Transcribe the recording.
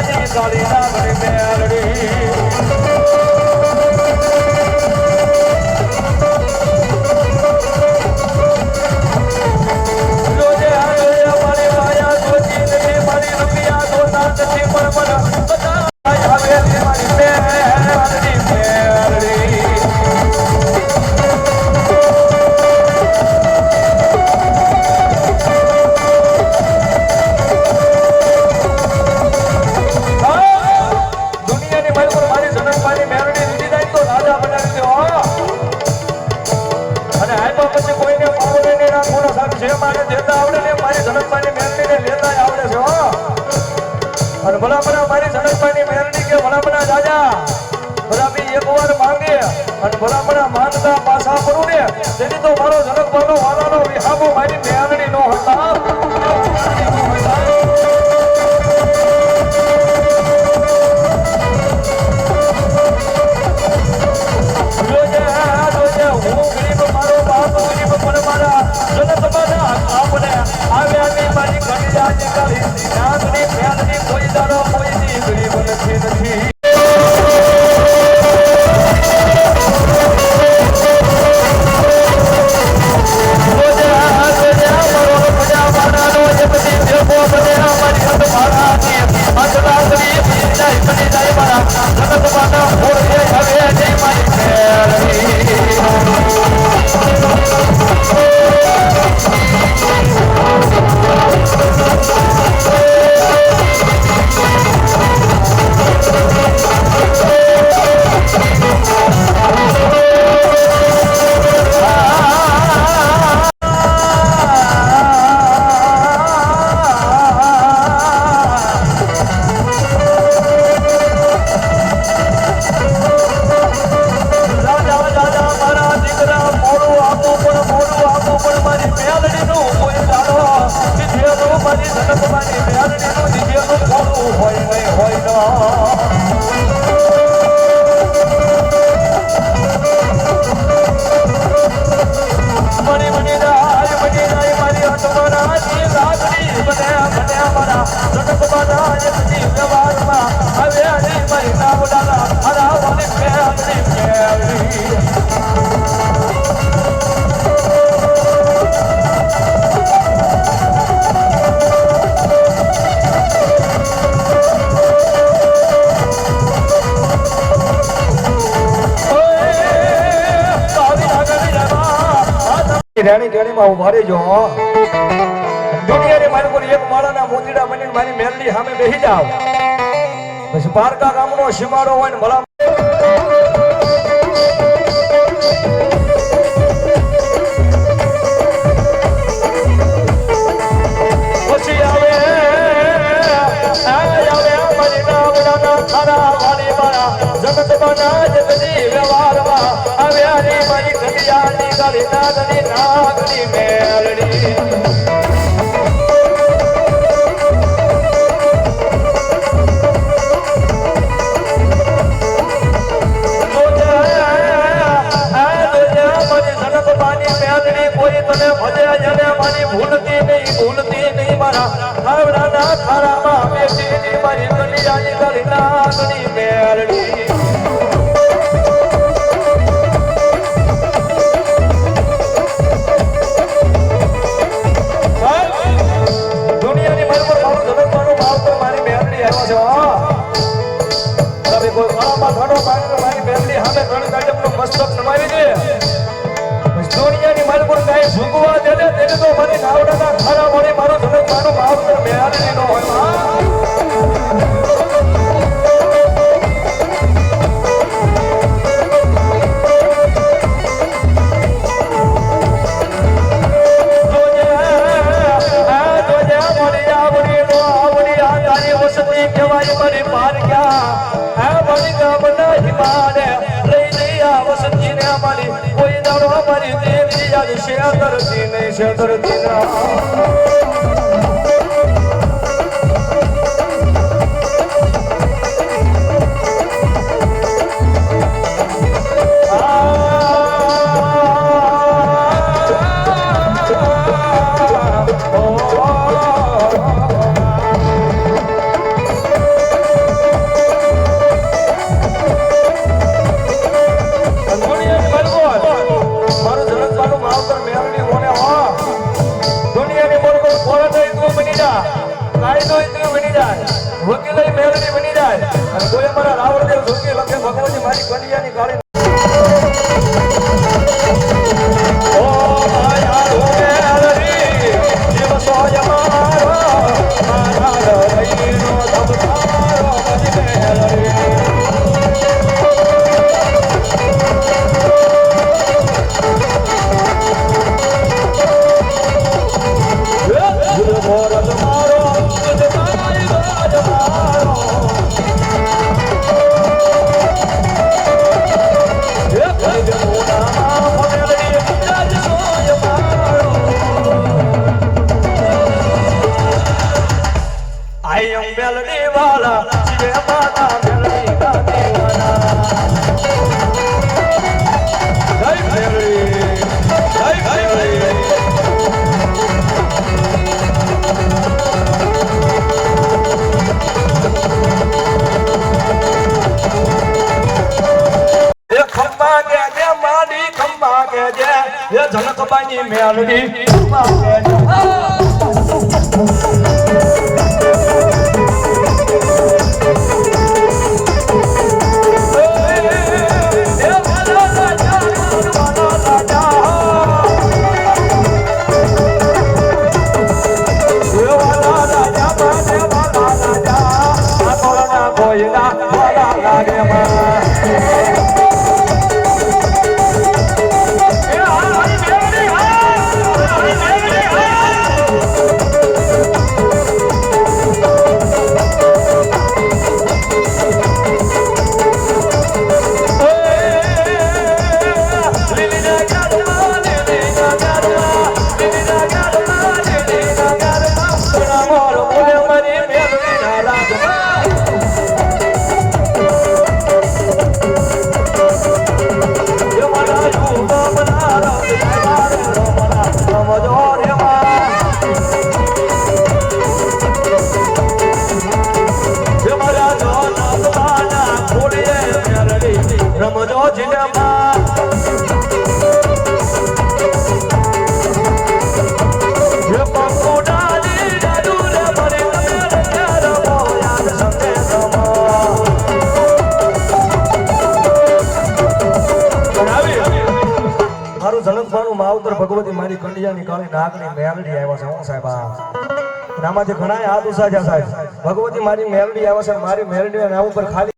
ગાડી ગાડી રામ મેલડી અને ભલામણા માનતા પાછા પડું ને. તેથી તો મારો જનકભાઈનો વાલાનો વિહાબો મારી મેળણી નો હતા આવ્યા ની મારી ઘડી રાજી કરી નાગની ફેરની કોઈ દાડો રાણી ઢેણીમાં ઊભા રહેજો દુનિયાની માલકો એક માળાના મોતીડા બનીને મારી મેલની સામે બેસી જાવ પછી પારકા ગામનો શિમાડો હોય ને મળા દાદને નાગની મેલડી મોટો ભાઈ મારી ફેમિલી સામે ત્રણ ગાડમનું મસ્તક નમાવી દે. દુનિયાની મજબૂર કાંઈ ભૂગવા દે તેને તો મને નાવડાના ખારા મોડી મારું ધનક મારું ભાવતર મેળાને ન હોય. ગયા પાડે લઈ લઈ આવો સંજીને અમારી. કોઈ દાડો અમારી દેવી યાદ શેતરતી નહીં શેતરતી ના pani melody. માવતર ભગવતી મારી કંડિયાની કાળી નાગની મેલડી આવ્યા છે સાહેબ આમાં જે ઘણા હાથ ઉસા સાહેબ. ભગવતી મારી મેલડી આવ્યા છે મારી મેલડી નામ ઉપર ખાલી